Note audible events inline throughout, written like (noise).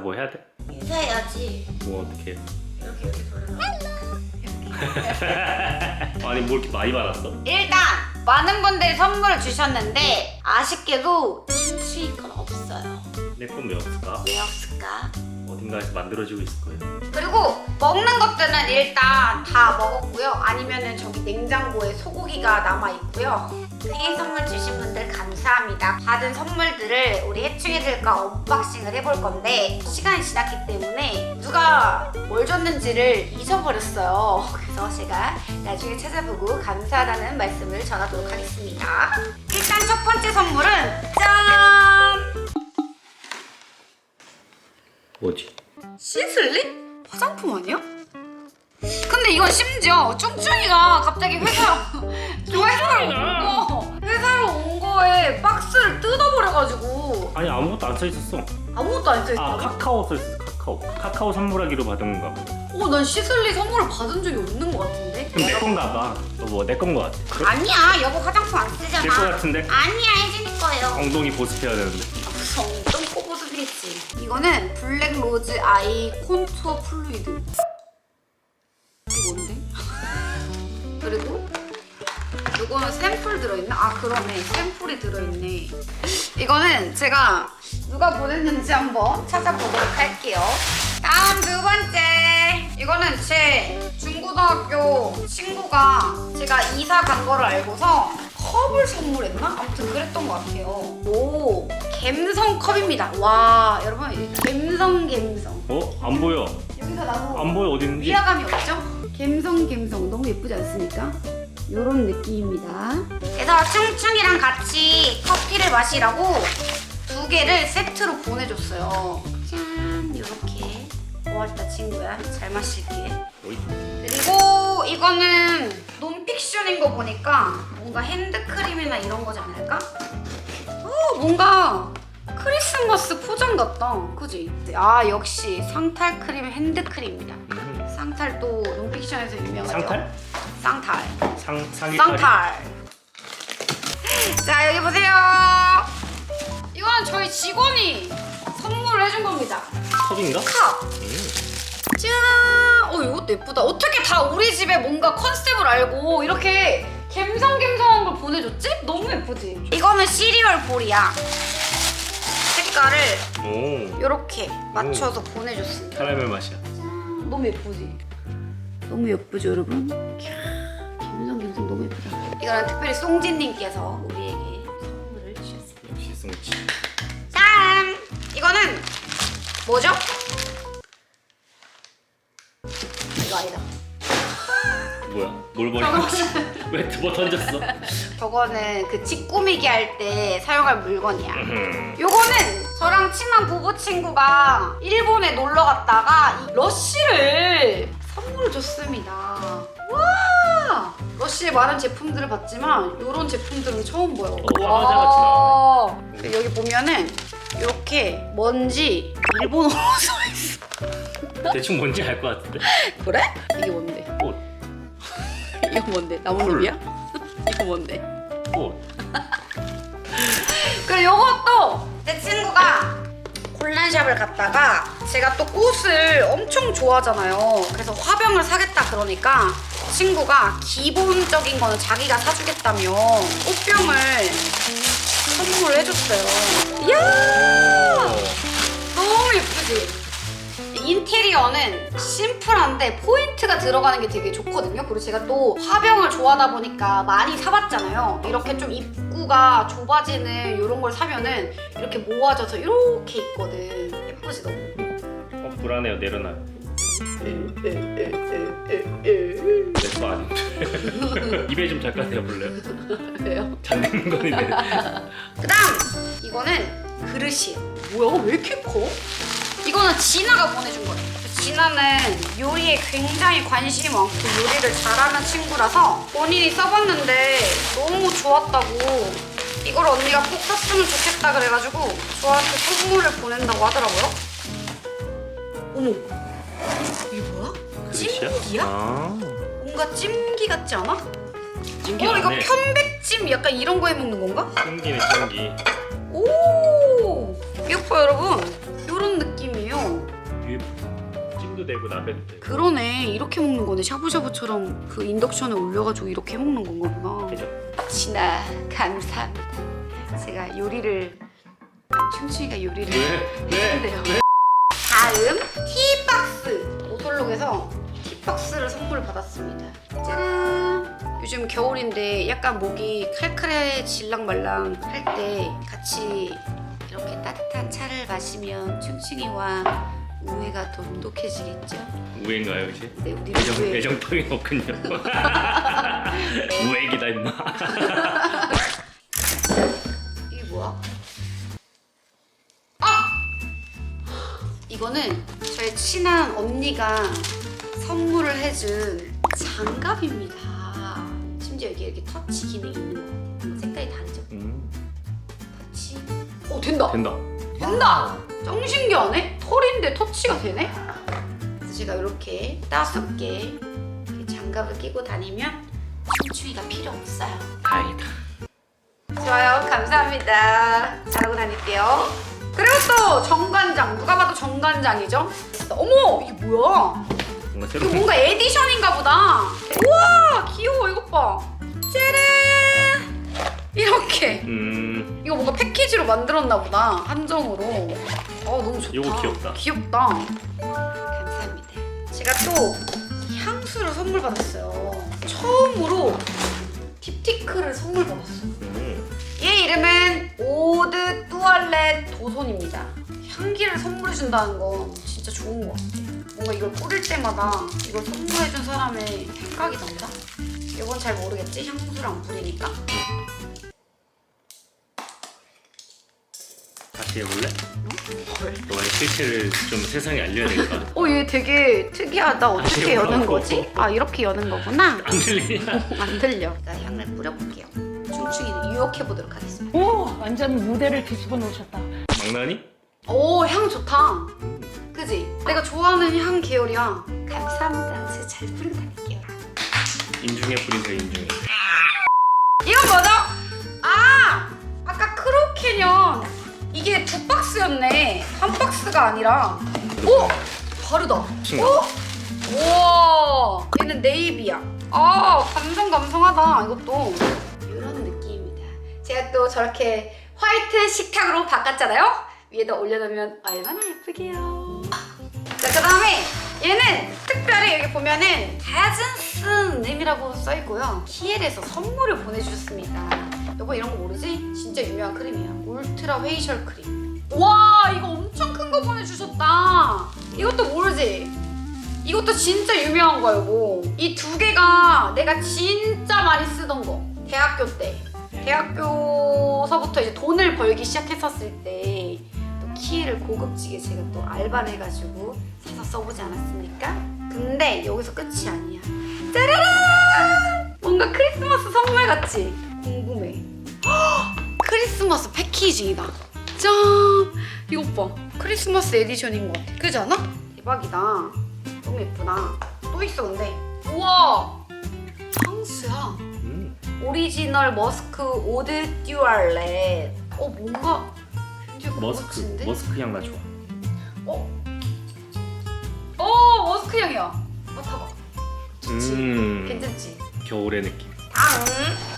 나뭐 해야 돼? 인사해야지. 뭐 어떻게? 해? 이렇게 이렇게 돌려. 아니 뭐 이렇게 많이 받았어? 일단 많은 분들이 선물을 주셨는데 아쉽게도 춤추이 건 없어요. 내 건 왜 없을까? 왜 없을까? 어딘가에서 만들어지고 있을 거예요. 그리고 먹는 것들은 일단 다 먹었고요. 아니면은 저기 냉장고에 소고기가 남아 있고요. 생일 선물 주신 분들 감사합니다. 받은 선물들을 우리 해충이들과 언박싱을 해볼 건데 시간이 지났기 때문에 누가 뭘 줬는지를 잊어버렸어요. 그래서 제가 나중에 찾아보고 감사하다는 말씀을 전하도록 하겠습니다. 일단 첫 번째 선물은 짠! 뭐지? 시슬리? 화장품 아니야? 근데 이건 심지어 쫑쫑이가 갑자기 회사 회사로 온 거, 회사로 온 거에 박스를 뜯어버려가지고 아니 아무것도 안 써 있었어. 아무것도 안아 써있다고? 카카오 써 있었어. 카카오. 카카오 선물하기로 받은 건가 보다. 어, 난 시슬리 선물을 받은 적이 없는 것 같은데? 그럼 내 건가 봐. 너뭐내 건 거 같아. 그래? 아니야, 여보 화장품 안 쓰잖아. 내거 같은데? 아니야, 혜진이 거예요. 엉덩이 보습해야 되는데. 무슨 엉뚱 코보스겠지. 이거는 블랙 로즈 아이 콘투어 플루이드. 이게 뭔데? (laughs) 그리고 이거는 샘플 들어있나? 아 그러네 샘플이 들어있네. 이거는 제가 누가 보냈는지 한번 찾아보도록 할게요. 다음 두 번째. 이거는 제 중고등학교 친구가 제가 이사 간 거를 알고서 컵을 선물했나? 아무튼 그랬던 것 같아요. 오, 갬성 컵입니다. 와, 여러분, 갬성 갬성. 어? 안 보여. 여기서 나도 안 보여 어디 있는지. 위화감이 없죠? 갬성 갬성 너무 예쁘지 않습니까? 이런 느낌입니다. 그래서 충충이랑 같이 커피를 마시라고 두 개를 세트로 보내줬어요. 짠, 이렇게. 고맙다 친구야. 잘 마실게. 그리고 이거는 논픽션인 거 보니까 뭔가 핸드크림이나 이런 거지 않을까? 어, 뭔가 크리스마스 포장 같다. 그지? 아, 역시 상탈크림 핸드크림입니다. 음. 쌍탈도 논픽션에서 유명하죠. 상탈? 쌍탈. 상 상이 쌍탈. (laughs) 자, 여기 보세요. 이거는 저희 직원이 선물을 해준 겁니다. 컵인가? 컵. 음. 짠! 어, 이것도 예쁘다. 어떻게 다 우리 집에 뭔가 컨셉을 알고 이렇게 갬성갬성한 걸 보내줬지? 너무 예쁘지? 이거는 시리얼 볼이야. 색깔을 오. 이렇게 맞춰서 보내줬습니다. 카라멜 맛이야. 짠, 너무 예쁘지? 너무 예쁘죠, 여러분? 갬성갬성 너무 예쁘다. 이거는 특별히 송진님께서 우리에게 선물을 주셨습니다. 역시 송치. 짠! 이거는 뭐죠? 이거 아니다. 뭐야? 뭘 버리는 거지? 왜뭐 던졌어? 저거는 그 집 꾸미기 할 때 사용할 물건이야. 음. 요거는 저랑 친한 부부 친구가 일본에 놀러 갔다가 이 러쉬를 선물을 줬습니다. 와! 러쉬의 많은 제품들을 봤지만 이런 제품들은 처음 보여. 어, 와. 여기 보면은 이렇게 뭔지 일본어로 써 있어. 대충 뭔지 알 것 같은데. 그래? 이게. 이거 뭔데? 나뭇잎이야? 이거 뭔데? 꽃. (laughs) 그리고 요것도 제 친구가 곤란샵을 갔다가 제가 또 꽃을 엄청 좋아하잖아요. 그래서 화병을 사겠다 그러니까 친구가 기본적인 거는 자기가 사주겠다며 꽃병을 선물을 해줬어요. 이야! 너무 예쁘지? 인테리어는 심플한데 포인트가 들어가는 게 되게 좋거든요. 그리고 제가 또 화병을 좋아하다 보니까 많이 사봤잖아요. 이렇게 좀 입구가 좁아지는 이런 걸 사면은 이렇게 모아져서 이렇게 있거든. 예쁘지 너무. 어 불안해요. 내려놔요. 내거 아닌데. (laughs) 입에 좀 잠깐 대볼래요? (laughs) 왜요? 잠기는 건 있는데. 그다음 이거는 그릇이에요. 뭐야? 왜 이렇게 커? 이거는 진아가 보내준 거예요. 진아는 요리에 굉장히 관심이 많고 요리를 잘하는 친구라서 본인이 써봤는데 너무 좋았다고 이걸 언니가 꼭 썼으면 좋겠다 그래가지고 저한테 선물을 보낸다고 하더라고요. 어머, 이게 뭐야? 찜기야? 아. 뭔가 찜기 같지 않아? 찜기 어, 이거 맞네. 편백찜 약간 이런 거 해먹는 건가? 찜기네 찜기. 오! 예뻐 여러분. 되고 나베도 되고. 그러네. 이렇게 먹는 거네. 샤브샤브처럼 그 인덕션에 올려가지고 이렇게 먹는 건가 보다 그죠? 진아 감사합니다. 제가 요리를 춤추기가 요리를? 했는데요. 다음 티박스. 오솔록에서 티박스를 선물 받았습니다. 짜란 요즘 겨울인데 약간 목이 칼칼해 질랑 말랑 할 때 같이 이렇게 따뜻한 차를 마시면 춤추기와 우애가 돈독해지겠죠? 우애인가요 이제? 네, 우리 애정 우애. 애정통이 없군요. (laughs) 우애기다 임마. (laughs) 이게 뭐야? 아! 이거는 저의 친한 언니가 선물을 해준 장갑입니다. 심지어 여기 이렇게 터치 기능이 있는 거. 색깔이 다르죠? 음, 터치. 오 된다. 된다. 된다. 짱 신기하네. 털인데 터치가 되네. 그래서 제가 이렇게 다섯 개 이렇게 장갑을 끼고 다니면 춤추기가 필요 없어요. 다행이다. 좋아요. 감사합니다. 잘하고 다닐게요. 그리고 또 정관장. 누가 봐도 정관장이죠? 어머! 이게 뭐야? 뭔가 이거 뭔가 (laughs) 에디션인가 보다. 우와! 귀여워. 이것 봐. 짜란! 이렇게. 음, 이거 뭔가 패키지로 만들었나 보다. 한정으로. 어, 너무 좋다. 요거 귀엽다. 귀엽다. 감사합니다. 제가 또 향수를 선물 받았어요. 처음으로 딥티크를 선물 받았어요. 음, 얘 이름은 오드 뚜알렛 도손입니다. 향기를 선물해 준다는 건 진짜 좋은 것 같아. 뭔가 이걸 뿌릴 때마다 이걸 선물해 준 사람의 생각이 난다. 이건 잘 모르겠지? 향수를 안 뿌리니까. 다시 해볼래? 뭘? 너의 실체를 좀 세상에 알려야 되니까. 어, 얘 되게 특이하다. 어떻게 아쉬워. 여는 거지? 아, 이렇게 여는 거구나. 안 들리냐? 안 들려. 나 향을 뿌려볼게요. 중충이는 유혹해 보도록 하겠습니다. 오 완전 무대를 뒤집어 놓으셨다. 망나니? 오, 향 좋다. 그지? 내가 좋아하는 향 계열이야. 감사합니다. 제가 잘 뿌리고 다닐게요. 인중에 뿌리세요 인중에. 이건 뭐죠? 아! 아까 크로캐년 이게 두 박스였네. 한 박스가 아니라. 오! 다르다. 신기하다. 오! 우와! 얘는 네이비야. 아, 감성 감성하다. 이것도. 이런 느낌입니다. 제가 또 저렇게 화이트 식탁으로 바꿨잖아요? 위에다 올려놓으면 얼마나 예쁘게요. 자, 그 다음에 얘는 특별히 여기 보면은 하즌스님이라고 써있고요. 키엘에서 선물을 보내주셨습니다. 여보 이런 거 모르지? 진짜 유명한 크림이야. 울트라 페이셜 크림. 와 이거 엄청 큰 거 보내주셨다. 이것도 모르지? 이것도 진짜 유명한 거야 이거. 이 두 개가 내가 진짜 많이 쓰던 거. 대학교 때. 대학교서부터 이제 돈을 벌기 시작했었을 때 또 키를 고급지게 제가 또 알바를 해가지고 사서 써보지 않았습니까? 근데 여기서 끝이 아니야. 짜라란! 뭔가 크리스마스 선물 같지? 궁금해. (gasps) 헉! 크리스마스 패키징이다. 짠! 이거 봐. 크리스마스 에디션인 것 같아. 그지 않아? 대박이다. 너무 예쁘다. 또 있어 근데. 우와! 향수야. 음, 오리지널 머스크 오드 듀알렛. 어 뭔가 굉장히 머스크 고급진데? 머스크 향 나 좋아. 어? 어 머스크 향이야. 맡아봐. 좋지. 음, 괜찮지? 겨울의 느낌. 다음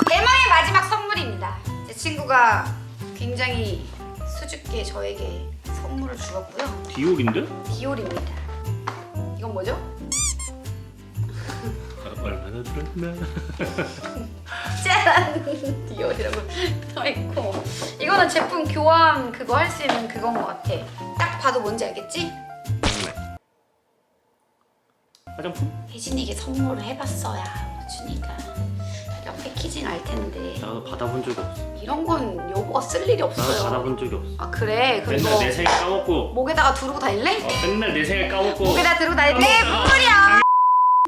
대망의 마지막 선물입니다. 제 친구가 굉장히 수줍게 저에게 선물을 주었고요. 디올인데? 디올입니다. 이건 뭐죠? 아, 얼마나 들었나? 짠! 디올이라고 써있고 이거는 제품 교환 그거 할 수 있는 그건 것 같아. 딱 봐도 뭔지 알겠지? 장난. 화장품? 혜진이게 선물을 해봤어야 준이가 이런 패키징 알 텐데 나도 받아본 적이 없어. 이런 건 여보가 쓸 일이 나도 없어요. 받아본 적이 없어. 아 그래? 그럼 맨날 너내 생일 까먹고. 목에다가 두르고 다닐래? 어, 맨날 내 생일 까먹고. 목에다 두르고 다닐래? 까먹고. 선물이야!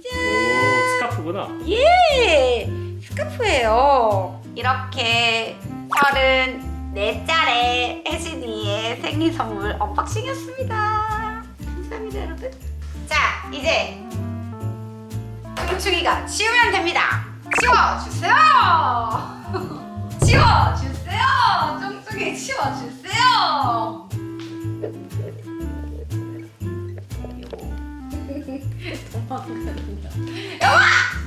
오 스카프구나. 예! 스카프예요. 이렇게 34짤의 혜진이의 생일 선물 언박싱이었습니다. 감사합니다, 여러분. 자, 이제 충충이가 치우면 됩니다. 치워주세요. (laughs) 치워주세요. 쫑쫑이 치워주세요. (laughs) 도망가는 거. 영화!